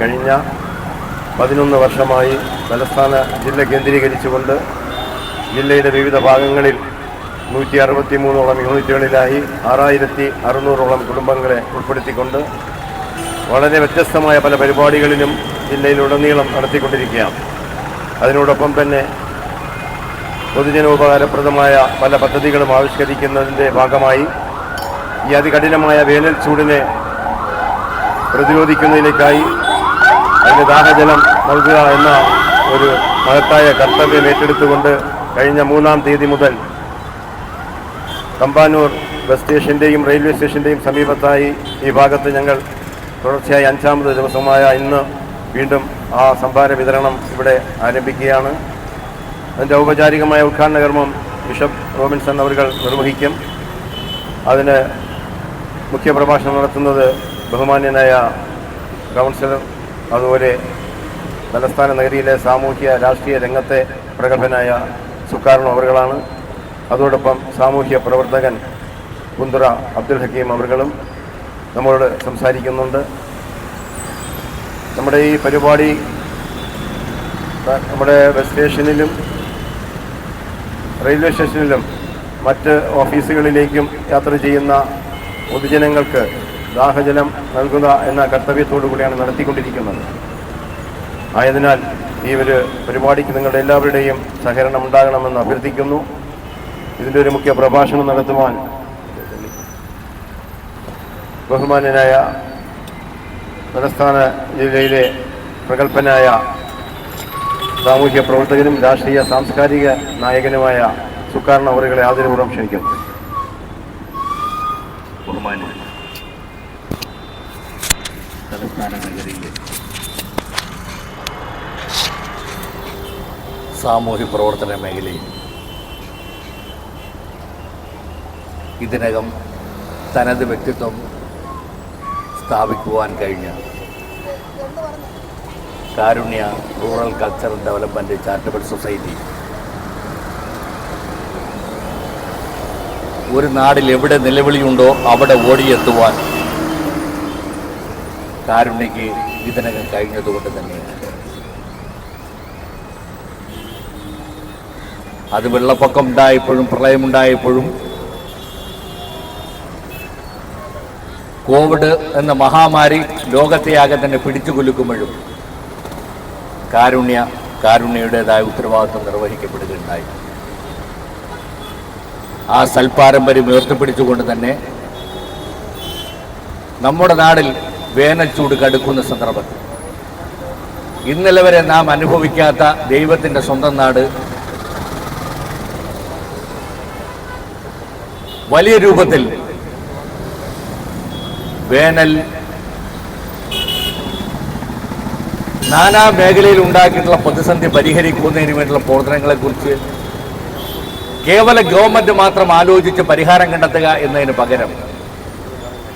കഴിഞ്ഞ പതിനൊന്ന് വർഷമായി തലസ്ഥാന ജില്ല കേന്ദ്രീകരിച്ചുകൊണ്ട് ജില്ലയുടെ വിവിധ ഭാഗങ്ങളിൽ നൂറ്റി അറുപത്തി മൂന്നോളം യൂണിറ്റുകളിലായി ആറായിരത്തി അറുന്നൂറോളം കുടുംബങ്ങളെ ഉൾപ്പെടുത്തിക്കൊണ്ട് വളരെ വ്യത്യസ്തമായ പല പരിപാടികളിലും ജില്ലയിലുടനീളം നടത്തിക്കൊണ്ടിരിക്കുകയാണ്. അതിനോടൊപ്പം തന്നെ പൊതുജനോപകാരപ്രദമായ പല പദ്ധതികളും ആവിഷ്കരിക്കുന്നതിന്റെ ഭാഗമായി ഈ അതികഠിനമായ വേനൽ ചൂടിനെ പ്രതിരോധിക്കുന്നതിലേക്കായി അതിന് ദാഹജലം നൽകുക എന്ന ഒരു മഹത്തായ കർത്തവ്യം ഏറ്റെടുത്തുകൊണ്ട് കഴിഞ്ഞ മൂന്നാം തീയതി മുതൽ തമ്പാനൂർ ബസ് സ്റ്റേഷന്റെയും റെയിൽവേ സ്റ്റേഷന്റെയും സമീപത്തായി ഈ ഭാഗത്ത് ഞങ്ങൾ തുടർച്ചയായി അഞ്ചാമത് ദിവസമായ ഇന്ന് വീണ്ടും ആ സംഭാര വിതരണം ഇവിടെ ആരംഭിക്കുകയാണ്. അതിന്റെ ഔപചാരികമായ ഉദ്ഘാടന കർമ്മം ബിഷപ്പ് റോബിൻസൺ അവർ നിർവഹിക്കും. അതിന് മുഖ്യപ്രഭാഷണം നടത്തുന്നത് ബഹുമാന്യനായ കൗൺസിലർ അതുപോലെ തലസ്ഥാന നഗരിയിലെ സാമൂഹ്യ രാഷ്ട്രീയ രംഗത്തെ പ്രഗത്ഭനായ സുക്കാരണോ അവരുകളാണ് അതോടൊപ്പം സാമൂഹ്യ പ്രവർത്തകൻ കുന്തുറ അബ്ദുൽ ഹക്കീം അവറുകളും നമ്മളോട് സംസാരിക്കുന്നുണ്ട്. നമ്മുടെ ഈ പരിപാടി നമ്മുടെ ബസ് സ്റ്റേഷനിലും റെയിൽവേ സ്റ്റേഷനിലും മറ്റ് ഓഫീസുകളിലേക്കും യാത്ര ചെയ്യുന്ന പൊതുജനങ്ങൾക്ക് ദാഹജലം നൽകുക എന്ന കർത്തവ്യത്തോടുകൂടിയാണ് നടത്തിക്കൊണ്ടിരിക്കുന്നത്. ആയതിനാൽ ഈ ഒരു പരിപാടിക്ക് നിങ്ങളുടെ എല്ലാവരുടെയും സഹകരണം ഉണ്ടാകണമെന്ന് അഭ്യർത്ഥിക്കുന്നു. ഇതിന്റെ ഒരു മുഖ്യ പ്രഭാഷണം നടത്തുവാൻ ബഹുമാന്യനായ തലസ്ഥാന ജില്ലയിലെ പ്രഗത്ഭനായ സാമൂഹ്യ പ്രവർത്തകനും രാഷ്ട്രീയ സാംസ്കാരിക നായകനുമായ സുക്കാരണ അവറുകളെ ആദരപൂർവം ക്ഷണിക്കുന്നു ബഹുമാനം തലസ്ഥാന നഗരിയിലെ സാമൂഹ്യ പ്രവർത്തന മേഖലയിൽ ഇതിനകം തനത് വ്യക്തിത്വം സ്ഥാപിക്കുവാൻ കഴിഞ്ഞ Karunya rural culture development charitable society ഒരു നാടിൽ എവിടെ നിലവിളിയുണ്ടോ അവിടെ ഓടിയെത്തുവാൻ കാരുണ്യക്ക് ഇതിനകം കഴിഞ്ഞതുകൊണ്ട് തന്നെയാണ് അത് വെള്ളപ്പൊക്കം ഉണ്ടായപ്പോഴും പ്രളയമുണ്ടായപ്പോഴും കോവിഡ് എന്ന മഹാമാരി ലോകത്തെയാകെ തന്നെ പിടിച്ചു കൊലുക്കുമ്പോഴും കാരുണ്യ കാരുണ്യയുടേതായ ഉത്തരവാദിത്വം നിർവഹിക്കപ്പെടുകയുണ്ടായി. ആ സൽപാരമ്പര്യം ഉയർത്തിപ്പിടിച്ചുകൊണ്ട് തന്നെ നമ്മുടെ നാടിൽ വേനൽച്ചൂട് ചൂട് കടുക്കുന്ന സന്ദർഭത്തിൽ ഇന്നലെ വരെ നാം അനുഭവിക്കാത്ത ദൈവത്തിന്റെ സ്വന്തം നാട് വലിയ രൂപത്തിൽ വേനൽ നാനാ മേഖലയിൽ ഉണ്ടാക്കിയിട്ടുള്ള പ്രതിസന്ധി പരിഹരിക്കുന്നതിന് വേണ്ടിയുള്ള പ്രവർത്തനങ്ങളെക്കുറിച്ച് കേവല ഗവൺമെന്റ് മാത്രം ആലോചിച്ച് പരിഹാരം കണ്ടെത്തുക എന്നതിന് പകരം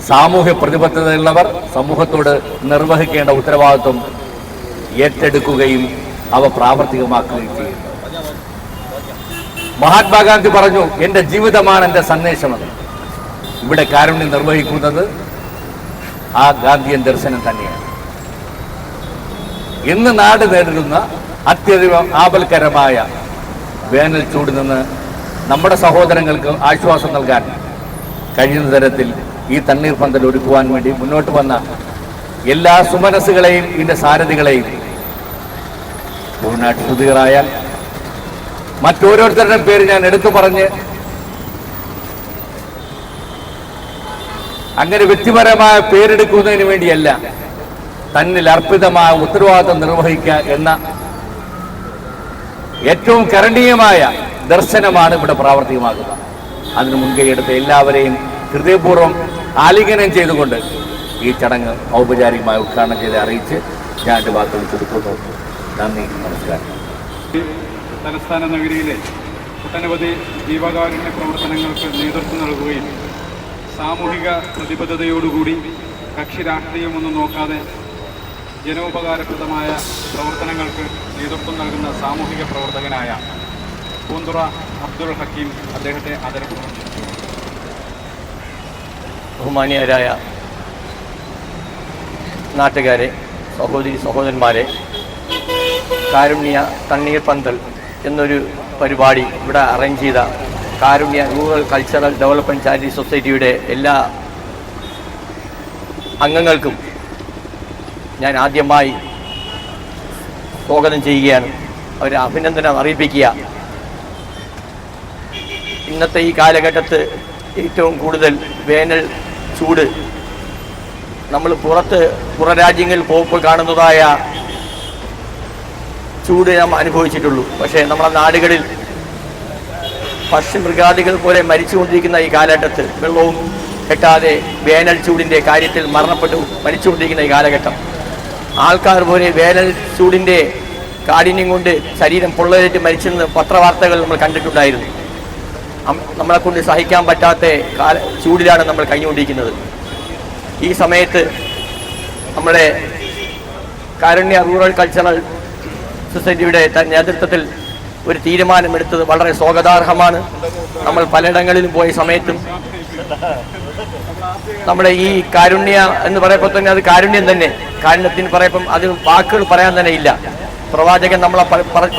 സാമൂഹ്യ പ്രതിബദ്ധതയുള്ളവർ സമൂഹത്തോട് നിർവഹിക്കേണ്ട ഉത്തരവാദിത്വം ഏറ്റെടുക്കുകയും അവ പ്രാവർത്തികമാക്കുകയും ചെയ്യുന്നു. മഹാത്മാഗാന്ധി പറഞ്ഞു എന്റെ ജീവിതമാണ് എന്റെ സന്ദേശമെന്ന് ഇവിടെ കാരുണ്യം നിർവഹിക്കുന്നത് ആ ഗാന്ധിയൻ ദർശനം തന്നെയാണ്. ഇന്ന് നാട് നേരിടുന്ന അത്യധികം ആപൽക്കരമായ വേനൽ ചൂട് നിന്ന് നമ്മുടെ സഹോദരങ്ങൾക്ക് ആശ്വാസം നൽകാൻ കഴിയുന്ന തരത്തിൽ ഈ തണ്ണീർ പന്തൽ ഒരുക്കുവാൻ വേണ്ടി മുന്നോട്ട് വന്ന എല്ലാ സുമനസ്സുകളെയും ഇതിന്റെ സാരഥികളെയും പൂർണായിട്ട് ശ്രുതികളായാൽ മറ്റോരോരുത്തരുടെ പേര് ഞാൻ എടുത്തു പറഞ്ഞ് അങ്ങനെ വ്യക്തിപരമായ പേരെടുക്കുന്നതിന് വേണ്ടിയല്ല തന്നിൽ അർപ്പിതമായ ഉത്തരവാദിത്വം നിർവഹിക്കുക എന്ന ഏറ്റവും കരണീയമായ ദർശനമാണ് ഇവിടെ പ്രാവർത്തികമാകുന്നത് അതിന് മുൻകൈയെടുത്ത എല്ലാവരെയും ഹൃദയപൂർവം ആലിംഗനം ചെയ്തുകൊണ്ട് ഈ ചടങ്ങ് ഔപചാരികമായി ഉദ്ഘാടനം ചെയ്ത് അറിയിച്ച് ഞാൻ എന്റെ വാക്കുകൾ ചുരുക്കുന്നു. നന്ദി നമസ്കാരം. തലസ്ഥാന നഗരിയിലെ ഒട്ടനവധി ജീവകാരുണ്യ പ്രവർത്തനങ്ങൾക്ക് നേതൃത്വം നൽകുകയും സാമൂഹിക പ്രതിബദ്ധതയോടുകൂടി കക്ഷി രാഷ്ട്രീയമൊന്നും നോക്കാതെ ജനോപകാരപ്രദമായ പ്രവർത്തനങ്ങൾക്ക് നേതൃത്വം നൽകുന്ന സാമൂഹിക പ്രവർത്തകനായ പൂന്തുറ അബ്ദുൾ ഹക്കീം അദ്ദേഹത്തെ ക്ഷണിക്കുന്നു. ബഹുമാനീയരായ നാട്ടുകാരെ സഹോദരി സഹോദരന്മാരെ കാരുണ്യ തണ്ണീർ പന്തൽ എന്നൊരു പരിപാടി ഇവിടെ അറേഞ്ച് ചെയ്ത Karunya rural cultural development charity സൊസൈറ്റിയുടെ എല്ലാ അംഗങ്ങൾക്കും ഞാൻ ആദ്യമായി സ്വാഗതം ചെയ്യുകയാണ്. അവരെ അഭിനന്ദനം അറിയിപ്പിക്കുക. ഇന്നത്തെ ഈ കാലഘട്ടത്ത് ഏറ്റവും കൂടുതൽ വേനൽ ചൂട് നമ്മൾ പുറത്ത് പുറരാജ്യങ്ങളിൽ പോകുമ്പോൾ കാണുന്നതായ ചൂട് നാം അനുഭവിച്ചിട്ടുള്ളൂ. പക്ഷേ നമ്മുടെ നാടുകളിൽ പക്ഷിമൃഗാദികൾ പോലെ മരിച്ചുകൊണ്ടിരിക്കുന്ന ഈ കാലഘട്ടത്തിൽ വെള്ളവും കെട്ടാതെ വേനൽ ചൂടിന്റെ കാര്യത്തിൽ മരണപ്പെട്ടു മരിച്ചുകൊണ്ടിരിക്കുന്ന ഈ കാലഘട്ടം. ആൾക്കാർ പോലെ വേനൽ ചൂടിന്റെ കാഠിന്യം കൊണ്ട് ശരീരം പൊള്ളലേറ്റ് മരിച്ചെന്ന് പത്രവാർത്തകൾ നമ്മൾ കണ്ടിട്ടുണ്ടായിരുന്നു. നമ്മളെ കൊണ്ട് സഹിക്കാൻ പറ്റാത്ത കാല ചൂടിലാണ് നമ്മൾ കഴിഞ്ഞുകൊണ്ടിരിക്കുന്നത്. ഈ സമയത്ത് നമ്മുടെ കാരുണ്യ റൂറൽ കൾച്ചറൽ സൊസൈറ്റിയുടെ നേതൃത്വത്തിൽ ഒരു തീരുമാനമെടുത്തത് വളരെ സ്വാഗതാർഹമാണ്. നമ്മൾ പലയിടങ്ങളിലും പോയ സമയത്തും നമ്മുടെ ഈ കാരുണ്യ എന്ന് പറയുമ്പോൾ തന്നെ അത് കാരുണ്യം തന്നെ. കാരുണ്യത്തിന് പറയുമ്പം അത് വാക്കുകൾ പറയാൻ തന്നെ ഇല്ല. പ്രവാചകൻ നമ്മളെ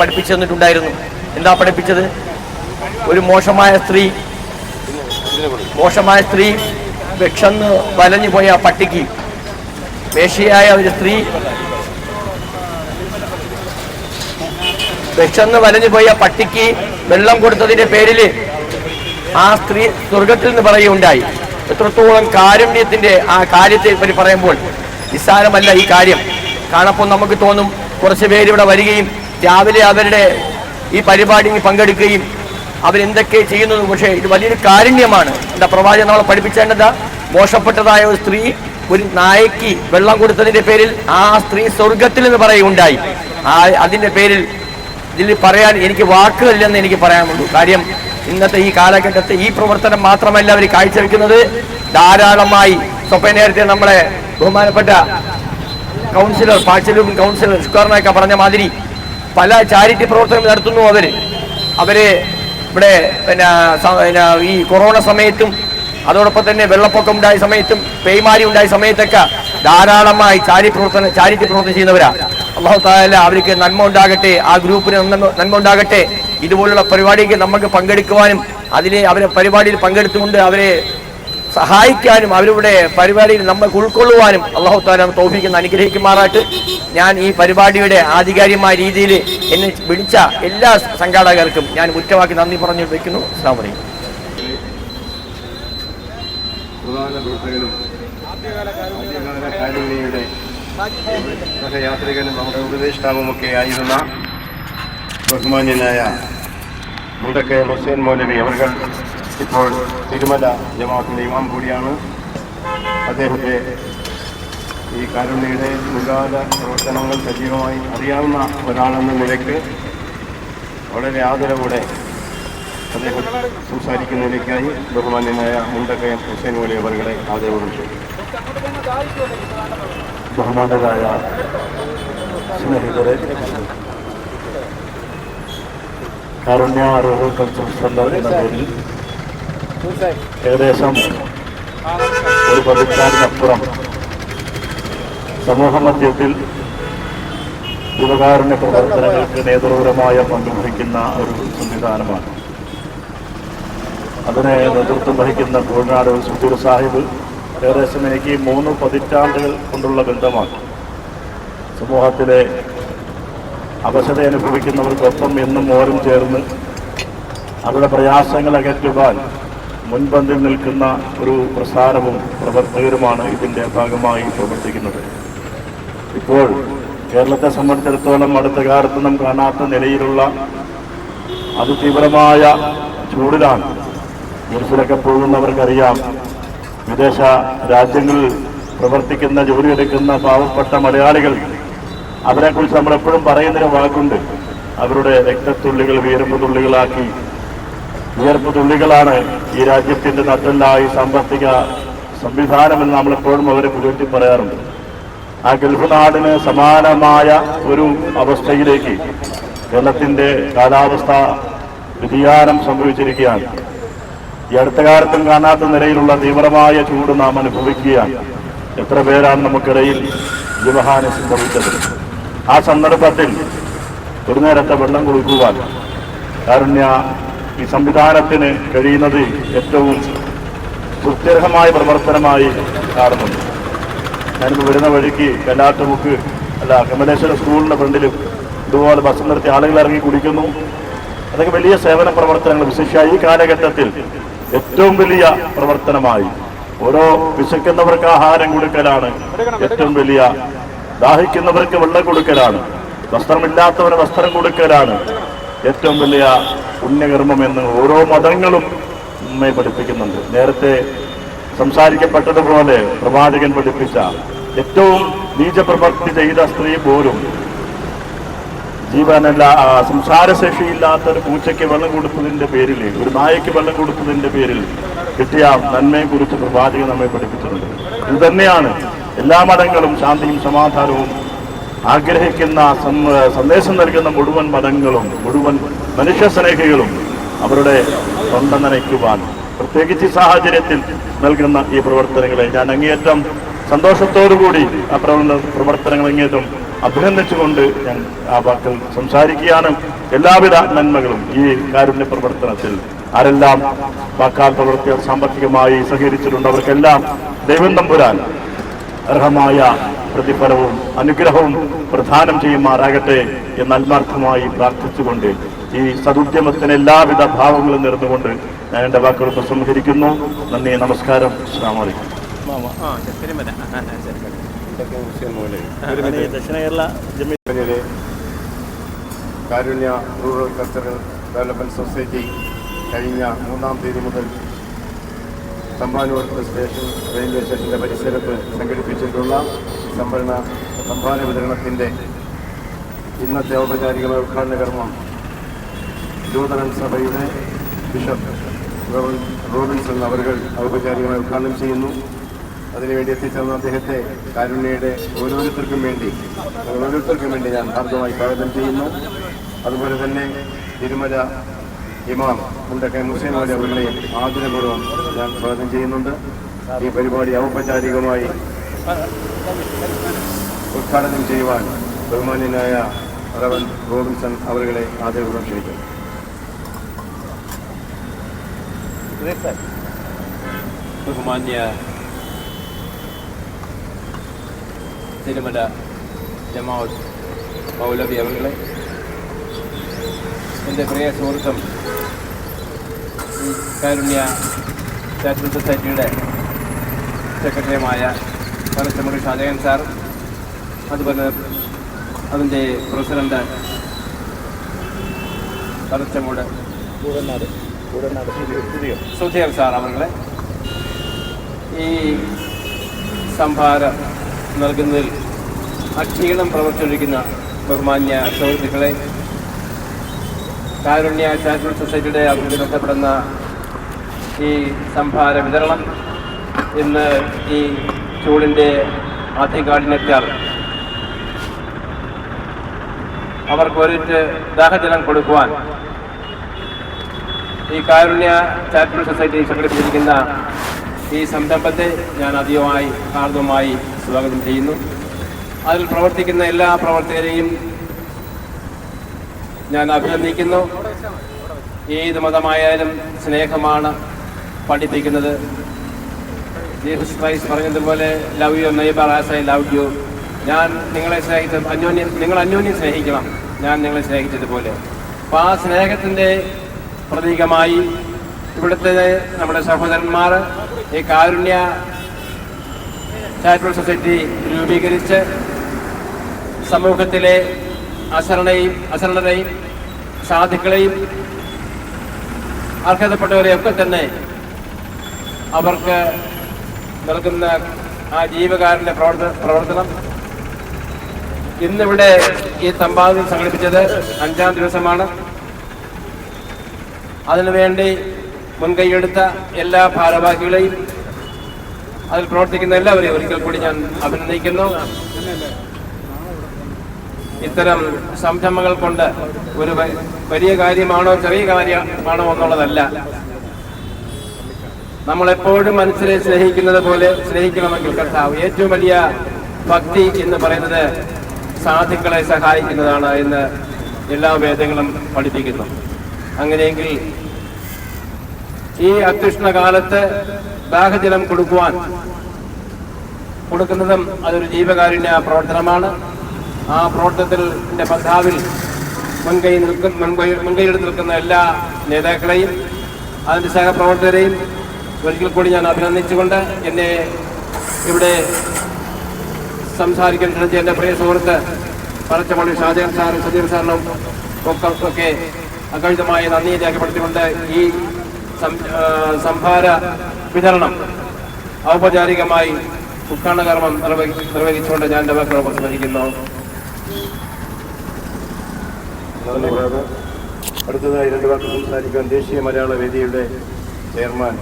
പഠിപ്പിച്ചു തന്നിട്ടുണ്ടായിരുന്നു. എന്താ പഠിപ്പിച്ചത്? ഒരു മോശമായ സ്ത്രീ മോശമായ സ്ത്രീ വിക്ഷന്ന് വലഞ്ഞു പോയ പട്ടിക്ക്. വേഷിയായ ഒരു സ്ത്രീ വിഷന്ന് വലഞ്ഞു പോയ പട്ടിക്ക് വെള്ളം കൊടുത്തതിന്റെ പേരിൽ ആ സ്ത്രീ സ്വർഗത്തിൽ നിന്ന് പറയുകയുണ്ടായി. എത്രത്തോളം കാരുണ്യത്തിന്റെ ആ കാര്യത്തെ പറ്റി പറയുമ്പോൾ നിസ്സാരമല്ല ഈ കാര്യം. കാണപ്പോൾ നമുക്ക് തോന്നും കുറച്ച് പേര് ഇവിടെ വരികയും രാവിലെ അവരുടെ ഈ പരിപാടിയിൽ പങ്കെടുക്കുകയും അവരെന്തൊക്കെ ചെയ്യുന്നത് പക്ഷേ ഇത് വലിയൊരു കാരുണ്യമാണ്. എന്താ പ്രവാചകൻ നമ്മളെ പഠിപ്പിച്ചേണ്ടത്? മോശപ്പെട്ടതായ ഒരു സ്ത്രീ ഒരു നായക്ക് വെള്ളം കൊടുത്തതിന്റെ പേരിൽ ആ സ്ത്രീ സ്വർഗത്തിൽ എന്ന് പറയുകയുണ്ടായി. ആ അതിന്റെ പേരിൽ ഇതിൽ പറയാൻ എനിക്ക് വാക്കുകളില്ലെന്ന് എനിക്ക് പറയാനുള്ളൂ. കാര്യം ഇന്നത്തെ ഈ കാലഘട്ടത്തെ ഈ പ്രവർത്തനം മാത്രമല്ല അവർ കാഴ്ചവെക്കുന്നത്. ധാരാളമായി സ്വപ്ന നേരത്തെ നമ്മളെ ബഹുമാനപ്പെട്ട കൗൺസിലർ പാച്ചലും കൗൺസിലർ ഷുക്കാറിനൊക്കെ പറഞ്ഞ മാതിരി പല ചാരിറ്റി പ്രവർത്തനം നടത്തുന്നു അവർ. അവർ ഇവിടെ പിന്നെ ഈ കൊറോണ സമയത്തും അതോടൊപ്പം തന്നെ വെള്ളപ്പൊക്കം ഉണ്ടായ സമയത്തും പേയ്മാരി ഉണ്ടായ സമയത്തൊക്കെ ധാരാളമായി ചാരി പ്രവർത്തനം ചാരിറ്റി പ്രവർത്തനം ചെയ്യുന്നവരാ. അള്ളാഹു താല അവർക്ക് നന്മ ഉണ്ടാകട്ടെ ആ ഗ്രൂപ്പിന് നന്മ ഉണ്ടാകട്ടെ. ഇതുപോലുള്ള പരിപാടിക്ക് നമുക്ക് പങ്കെടുക്കുവാനും അതിനെ അവരെ പരിപാടിയിൽ പങ്കെടുത്തുകൊണ്ട് അവരെ സഹായിക്കാനും അവരുടെ പരിപാടിയിൽ നമ്മൾക്ക് ഉൾക്കൊള്ളുവാനും അള്ളാഹു താല തോഫിക്കുന്ന അനുഗ്രഹിക്കുമാറായിട്ട് ഞാൻ ഈ പരിപാടിയുടെ ആധികാരികമായ രീതിയിൽ എന്നെ വിളിച്ച എല്ലാ സംഘാടകർക്കും ഞാൻ മുറ്റവാക്കി നന്ദി പറഞ്ഞു വയ്ക്കുന്നു അസ്ലാം പ്രധാന പ്രവർത്തകനും സഹയാത്രികനും നമ്മുടെ ഉപദേഷ്ടാവുമൊക്കെ ആയിരുന്ന ബഹുമാന്യനായ മുണ്ടക്കെ ഹുസൈൻ മൗലവി അവർ ഇപ്പോൾ തിരുമല ജമാഅത്തിന്റെ ഇമാം കൂടിയാണ്. അദ്ദേഹത്തെ ഈ കാരുണ്യയുടെ മുൻകാല പ്രവർത്തനങ്ങൾ സജീവമായി അറിയാവുന്ന ഒരാളെന്ന നിലയ്ക്ക് വളരെ ആദരവോടെ അദ്ദേഹം സംസാരിക്കുന്നതിലേക്കായി ബഹുമാന്യനായ മുണ്ടക്കയം ഹുസൈൻ മൗലവി അവരുടെ ആദരവ് ബഹുമാനരായ സ്നേഹിതരെ. കാരുണ്യ റൂറൽ കൾച്ചർ സെന്റർ എന്ന പേരിൽ ഏകദേശം ഒരു പതിറ്റാണ്ടിനപ്പുറം സമൂഹ മധ്യത്തിൽ ഉപകാരുണ്യ പ്രവർത്തനങ്ങൾക്ക് നേതൃപരമായ പങ്കുവഹിക്കുന്ന ഒരു സംവിധാനമാണ്. അതിനെ നേതൃത്വം വഹിക്കുന്ന കോഴിനാട് സുധീർ സാഹിബ് ഏകദേശം എനിക്ക് മൂന്ന് പതിറ്റാണ്ടുകൾ കൊണ്ടുള്ള ബന്ധമാണ്. സമൂഹത്തിലെ അവശത അനുഭവിക്കുന്നവർക്കൊപ്പം എന്നും ഓരും ചേർന്ന് അവരുടെ പ്രയാസങ്ങൾ അകറ്റുവാൻ മുൻപന്തിൽ നിൽക്കുന്ന ഒരു പ്രസാരവും പ്രവർത്തകരുമാണ് ഇതിന്റെ ഭാഗമായി പ്രവർത്തിക്കുന്നത്. ഇപ്പോൾ കേരളത്തെ സംബന്ധിച്ചിടത്തോളം അടുത്ത കാലത്ത് നാം കാണാത്ത നിലയിലുള്ള അതിതീവ്രമായ ചൂടിലാണ് ഗൾഫിലൊക്കെ പോകുന്നവർക്കറിയാം. വിദേശ രാജ്യങ്ങളിൽ പ്രവർത്തിക്കുന്ന ജോലിയെടുക്കുന്ന പാവപ്പെട്ട മലയാളികൾ അവരെക്കുറിച്ച് നമ്മളെപ്പോഴും പറയുന്നൊരു വാക്കുണ്ട്. അവരുടെ രക്തത്തുള്ളികൾ വിയർപ്പ് തുള്ളികളാക്കി. വിയർപ്പ് തുള്ളികളാണ് ഈ രാജ്യത്തിന്റെ നട്ടല്ലായി സാമ്പത്തിക സംവിധാനമെന്ന് നമ്മളെപ്പോഴും അവരെ പുകഴ്ത്തി പറയാറുണ്ട്. ആ ഗൾഫ് നാടിന് സമാനമായ ഒരു അവസ്ഥയിലേക്ക് കേരളത്തിന്റെ കാലാവസ്ഥ വ്യതിയാനം സംഭവിച്ചിരിക്കുകയാണ്. ഈ അടുത്ത കാലത്തും കാണാത്ത നിലയിലുള്ള തീവ്രമായ ചൂട് നാം അനുഭവിക്കുകയാണ്. എത്ര പേരാണ് നമുക്കിടയിൽ ജീവഹാനി സംഭവിച്ചത്? ആ സന്ദർഭത്തിൽ ഒരു നേരത്തെ വെള്ളം കൊടുക്കുവാൻ കാരുണ്യ ഈ സംവിധാനത്തിന് കഴിയുന്നത് ഏറ്റവും കൃത്യർഹമായ പ്രവർത്തനമായി കാണുന്നുണ്ട്. ഞാനിപ്പോൾ വരുന്ന വഴിക്ക് കല്ലാട്ടുമുക്ക് അല്ല കമലേശ്വര സ്കൂളിന്റെ ഫ്രണ്ടിലും ഇതുപോലെ ബസ് നിർത്തി ആളുകൾ ഇറങ്ങി കുടിക്കുന്നു. അതൊക്കെ വലിയ സേവന പ്രവർത്തനങ്ങൾ. വിശേഷ ഈ കാലഘട്ടത്തിൽ ഏറ്റവും വലിയ പ്രവർത്തനമായി. ഓരോ വിശക്കുന്നവർക്ക് ആഹാരം കൊടുക്കലാണ്. ഏറ്റവും വലിയ ദാഹിക്കുന്നവർക്ക് വെള്ളം കൊടുക്കലാണ്. വസ്ത്രമില്ലാത്തവന് വസ്ത്രം കൊടുക്കലാണ്. ഏറ്റവും വലിയ പുണ്യകർമ്മം എന്ന് ഓരോ മതങ്ങളും നമ്മെ പഠിപ്പിക്കുന്നുണ്ട്. നേരത്തെ സംസാരിക്കപ്പെട്ടതുപോലെ പ്രവാചകൻ പഠിപ്പിച്ച ഏറ്റവും നീചപ്രവൃത്തി ചെയ്ത സ്ത്രീ പോലും ജീവനല്ല ആ, സംസാരശേഷിയില്ലാത്ത ഒരു പൂച്ചയ്ക്ക് വെള്ളം കൊടുത്തതിന്റെ പേരിൽ ഒരു നായയ്ക്ക് വെള്ളം കൊടുത്തതിന്റെ പേരിൽ കിട്ടിയ നന്മയെ കുറിച്ച് പ്രവാചകൻ നമ്മെ പഠിപ്പിച്ചിട്ടുണ്ട്. ഇത് തന്നെയാണ് എല്ലാ മതങ്ങളും ശാന്തിയും സമാധാനവും ആഗ്രഹിക്കുന്ന സന്ദേശം നൽകുന്ന മുഴുവൻ മതങ്ങളും മുഴുവൻ മനുഷ്യ സ്നേഹികളും അവരുടെ തൊണ്ട നനയ്ക്കുവാൻ പ്രത്യേകിച്ച് സാഹചര്യത്തിൽ നൽകുന്ന ഈ പ്രവർത്തനങ്ങളെ ഞാൻ അങ്ങേയറ്റം സന്തോഷത്തോടുകൂടി ആ പ്രവർത്തന പ്രവർത്തനങ്ങൾ അങ്ങേയറ്റം അഭിനന്ദിച്ചുകൊണ്ട് ഞാൻ ആ വാക്കിൽ സംസാരിക്കുകയാണ്. എല്ലാവിധ നന്മകളും ഈ കാരുണ്യ പ്രവർത്തനത്തിൽ ആരെല്ലാം വാക്കാൽ പ്രവർത്തിയ സാമ്പത്തികമായി സഹകരിച്ചിട്ടുണ്ട് അവർക്കെല്ലാം ദൈവം തമ്പുരാൻ അർഹമായ പ്രതിഫലവും അനുഗ്രഹവും പ്രധാനം ചെയ്യുമാറാകട്ടെ എന്ന് ആത്മാർത്ഥമായി പ്രാർത്ഥിച്ചുകൊണ്ട് ഈ സദുദ്യമത്തിന് എല്ലാവിധ ഭാവങ്ങളും നേർന്നുകൊണ്ട് ഞാൻ എന്റെ വാക്കുകൾ പ്രസംഹരിക്കുന്നു നന്ദി നമസ്കാരം. അസ്സാം വലൈക്കും ദക്ഷിണ Kerala ജമ്മിലെ Karunya rural cultural development society കഴിഞ്ഞ മൂന്നാം തീയതി മുതൽ തമ്പാനൂർ സ്റ്റേഷൻ റെയിൽവേ സ്റ്റേഷന്റെ പരിസരത്ത് സംഘടിപ്പിച്ചിട്ടുള്ള സംഭരണ സംഭാന വിതരണത്തിന്റെ ഇന്നത്തെ ഔപചാരികമായ ഉദ്ഘാടന കർമ്മം ലൂതറൻ സഭയുടെ ബിഷപ്പ് റോബിൻസൺ അവർ ഔപചാരികമായി ഉദ്ഘാടനം ചെയ്യുന്നു. അതിനുവേണ്ടി എത്തിച്ചേർന്ന അദ്ദേഹത്തെ കാരുണ്യയുടെ ഓരോരുത്തർക്കും വേണ്ടി ഓരോരുത്തർക്കും വേണ്ടി ഞാൻ ഹാർദമായി സ്വാഗതം ചെയ്യുന്നു. അതുപോലെ തന്നെ തിരുമല ഇമാം മുണ്ടക്കൻ മുസ്ലിം വാലി അവരുടെയും ആദരപൂർവം ഞാൻ സ്വാഗതം ചെയ്യുന്നുണ്ട്. ഈ പരിപാടി ഔപചാരികമായി ഉദ്ഘാടനം ചെയ്യുവാൻ ബഹുമാന്യനായ റവൻ റോബിൻസൺ അവരുടെ ആദരപൂർവം ക്ഷണിക്കുന്നു. ബഹുമാന്യ തിരുമല ജമാ മൗലവി അവങ്ങളെ എന്റെ പ്രിയ സുഹൃത്തും കാരുണ്യ ചാരിറ്റബിൾ സൊസൈറ്റിയുടെ സെക്രട്ടറിയുമായ പരസ്യമുറി ഷാജകൻ സാർ അതുപോലെ അതിന്റെ പ്രസിഡന്റ് പരസ്യമുട് സുധീർ സാർ അവങ്ങളെ ഈ സംഭാരം നൽകുന്നതിൽ അക്ഷീണം പ്രവർത്തിച്ചിരിക്കുന്ന ബഹുമാന്യ സുഹൃത്തുക്കളെ കാരുണ്യ ചാരിറ്റബിൾ സൊസൈറ്റിയുടെ അഭിവൃദ്ധി ബന്ധപ്പെടുന്ന ഈ സംഭാര വിതരണം ഇന്ന് ഈ ചൂടിന്റെ അതികാഠിന്യത്താൽ അവർക്ക് ഒരിറ്റ് ദാഹജലം കൊടുക്കുവാൻ ഈ കാരുണ്യ ചാരിറ്റബിൾ സൊസൈറ്റി സംഘടിപ്പിച്ചിരിക്കുന്ന ഈ സംരംഭത്തെ ഞാൻ അധികമായി ഹാർദവമായി സ്വാഗതം ചെയ്യുന്നു. അതിൽ പ്രവർത്തിക്കുന്ന എല്ലാ പ്രവർത്തകരെയും ഞാൻ അഭിനന്ദിക്കുന്നു. ഏത് മതമായാലും സ്നേഹമാണ് പഠിപ്പിക്കുന്നത്. ജീസസ് ക്രൈസ്റ്റ് പറഞ്ഞതുപോലെ love you neighbour as I love you ഞാൻ നിങ്ങളെ സ്നേഹിച്ച അന്യോന്യം നിങ്ങൾ അന്യോന്യം സ്നേഹിക്കണം. ഞാൻ നിങ്ങളെ സ്നേഹിച്ചതുപോലെ. അപ്പോൾ ആ സ്നേഹത്തിന്റെ പ്രതീകമായി ഇവിടുത്തെ നമ്മുടെ സഹോദരന്മാർ ഈ കാരുണ്യ ചാരിറ്റബിൾ സൊസൈറ്റി രൂപീകരിച്ച് സമൂഹത്തിലെ അശരണയും അശരണരെയും സാധുക്കളെയും അർഹതപ്പെട്ടവരെയൊക്കെ തന്നെ അവർക്ക് നൽകുന്ന ആ ജീവകാരുണ്യ പ്രവർത്ത പ്രവർത്തനം. ഇന്നിവിടെ ഈ തമ്പാതിൽ സംഘടിപ്പിച്ചത് അഞ്ചാം ദിവസമാണ്. അതിനുവേണ്ടി മുൻകൈയെടുത്ത എല്ലാ ഭാരവാഹികളെയും അതിൽ പ്രവർത്തിക്കുന്ന എല്ലാവരെയും ഒരിക്കൽ കൂടി ഞാൻ അഭിനന്ദിക്കുന്നു. ഇത്തരം സംരംഭങ്ങൾ കൊണ്ട് ഒരു വലിയ കാര്യമാണോ ചെറിയ കാര്യമാണോ എന്നുള്ളതല്ല. നമ്മളെപ്പോഴും മനസ്സിനെ സ്നേഹിക്കുന്നത് പോലെ സ്നേഹിക്കണമെങ്കിൽ കർത്താവ് ഏറ്റവും വലിയ ഭക്തി എന്ന് പറയുന്നത് സാധുക്കളെ സഹായിക്കുന്നതാണ് എന്ന് എല്ലാ വേദങ്ങളും പഠിപ്പിക്കുന്നു. അങ്ങനെയെങ്കിൽ ഈ അത്യുഷ്ണ കാലത്ത് ദാഹജലം കൊടുക്കുവാൻ. കൊടുക്കുന്നതും അതൊരു ജീവകാരുണ്യ പ്രവർത്തനമാണ്. ആ പ്രവർത്തനത്തിന്റെ പന്ഥാവിൽ മുൻകൈ നിൽക്കുന്ന മുൻകൈ മുൻകൈയെടുത്ത് നിൽക്കുന്ന എല്ലാ നേതാക്കളെയും അതിന്റെ സഹപ്രവർത്തകരെയും ഒരിക്കൽ കൂടി ഞാൻ അഭിനന്ദിച്ചുകൊണ്ട് എന്നെ ഇവിടെ സംസാരിക്കാൻ ശ്രമിച്ച എന്റെ പ്രിയ സുഹൃത്ത് പറച്ചമള്ളി ഷാജഹാൻ സാർ സജീവ് സാറിനും ഒക്കെ അകഴിതമായി നന്ദി രേഖപ്പെടുത്തിക്കൊണ്ട് ഈ സംഭാര വിതരണം. ഔപചാരികമായി ഉദ്ഘാടന കർമ്മം നിർവഹിച്ചുകൊണ്ട് ഞാൻ വാക്കുകൾ ഉപസംഹരിക്കുന്നു അടുത്തതായി രണ്ട് വാക്ക് സംസാരിക്കാൻ ദേശീയ മലയാള വേദിയുടെ ചെയർമാൻ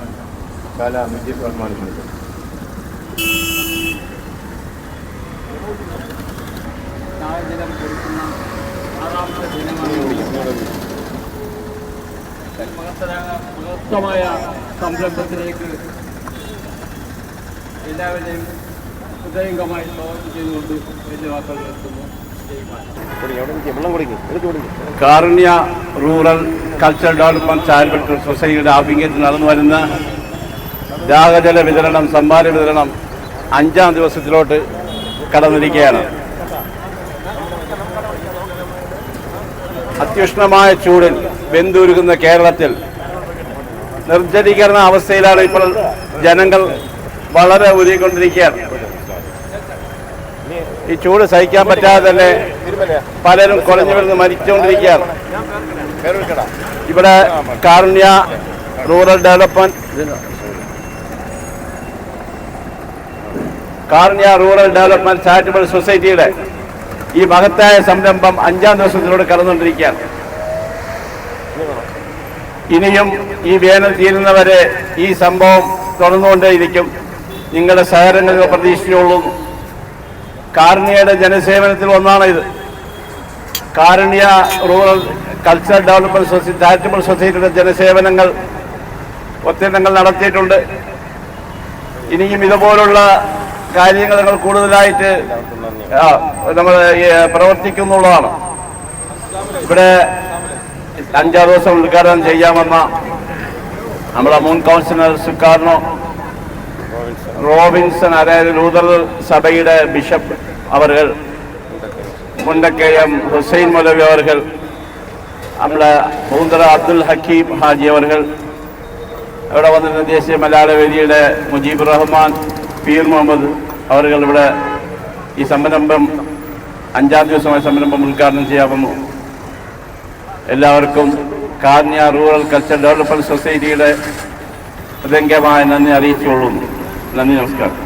കാല മുജീബ് റഹ്മാൻ ക്ഷണിക്കുന്നു. സംരംഭത്തിലേക്ക് എല്ലാവരെയും ഹൃദയംഗമായി സ്വാഗതം ചെയ്തുകൊണ്ട് വലിയ വാക്കുകൾ നിർത്തുന്നു. Karunya rural cultural development charitable സൊസൈറ്റിയുടെ ആഭിമുഖ്യത്തിൽ നടന്നു വരുന്ന ദാഹജല വിതരണം സംഭാര വിതരണം അഞ്ചാം ദിവസത്തിലോട്ട് കടന്നിരിക്കുകയാണ്. അത്യുഷ്ണമായ ചൂടിൽ വെന്തുരുകുന്ന കേരളത്തിൽ നിർജലീകരണ അവസ്ഥയിലാണ് ഇപ്പോൾ ജനങ്ങൾ വളരെ ഉരുകൊണ്ടിരിക്കുകയാണ് ഈ ചൂട് സഹിക്കാൻ പറ്റാതെ തന്നെ പലരും കുറഞ്ഞു വരുന്ന മരിച്ചുകൊണ്ടിരിക്കുകയാണ്. ഇവിടെ Karunya rural development. Karunya rural development charitable സൊസൈറ്റിയുടെ ഈ മഹത്തായ സംരംഭം അഞ്ചാം ദിവസത്തിലൂടെ കടന്നുകൊണ്ടിരിക്കുകയാണ്. ഇനിയും ഈ വേനൽ തീരുന്നവരെ ഈ സംഭവം തുടർന്നുകൊണ്ടേയിരിക്കും. നിങ്ങളുടെ സഹകരണങ്ങൾ പ്രതീക്ഷിച്ചുള്ളൂ. കാരുണ്യയുടെ ജനസേവനത്തിൽ ഒന്നാണ് ഇത് Karunya rural cultural development society charitable സൊസൈറ്റിയുടെ ജനസേവനങ്ങൾ ഒത്തിരി ഞങ്ങൾ നടത്തിയിട്ടുണ്ട്. ഇനിയും ഇതുപോലുള്ള കാര്യങ്ങൾ ഞങ്ങൾ കൂടുതലായിട്ട് നമ്മൾ പ്രവർത്തിക്കുന്നുള്ളതാണ്. ഇവിടെ അഞ്ചാം ദിവസം ഉദ്ഘാടനം ചെയ്യാമെന്ന നമ്മുടെ മുൻ കൗൺസിലർ സുക്കാർണോ റോബിൻസൺ അതായത് ലൂതർ സഭയുടെ ബിഷപ്പ് അവർ എം ഹുസൈൻ മൊലവി അവർ നമ്മുടെ മൂന്തറ അബ്ദുൽ ഹക്കീം ഹാജി അവർ ഇവിടെ വന്നിരുന്ന ദേശീയ മലയാള വേദിയുടെ മുജീബ് റഹ്മാൻ പീർ മുഹമ്മദ് അവർ ഇവിടെ ഈ സംരംഭം അഞ്ചാം ദിവസമായ സംരംഭം ഉദ്ഘാടനം ചെയ്യാമെന്നു എല്ലാവർക്കും കാർണിയ റൂറൽ കൾച്ചർ ഡെവലപ്മെന്റ് സൊസൈറ്റിയുടെ ഹൃദയമായ നന്ദി അറിയിച്ചുകൊള്ളുന്നു നന്ദി നമസ്കാരം.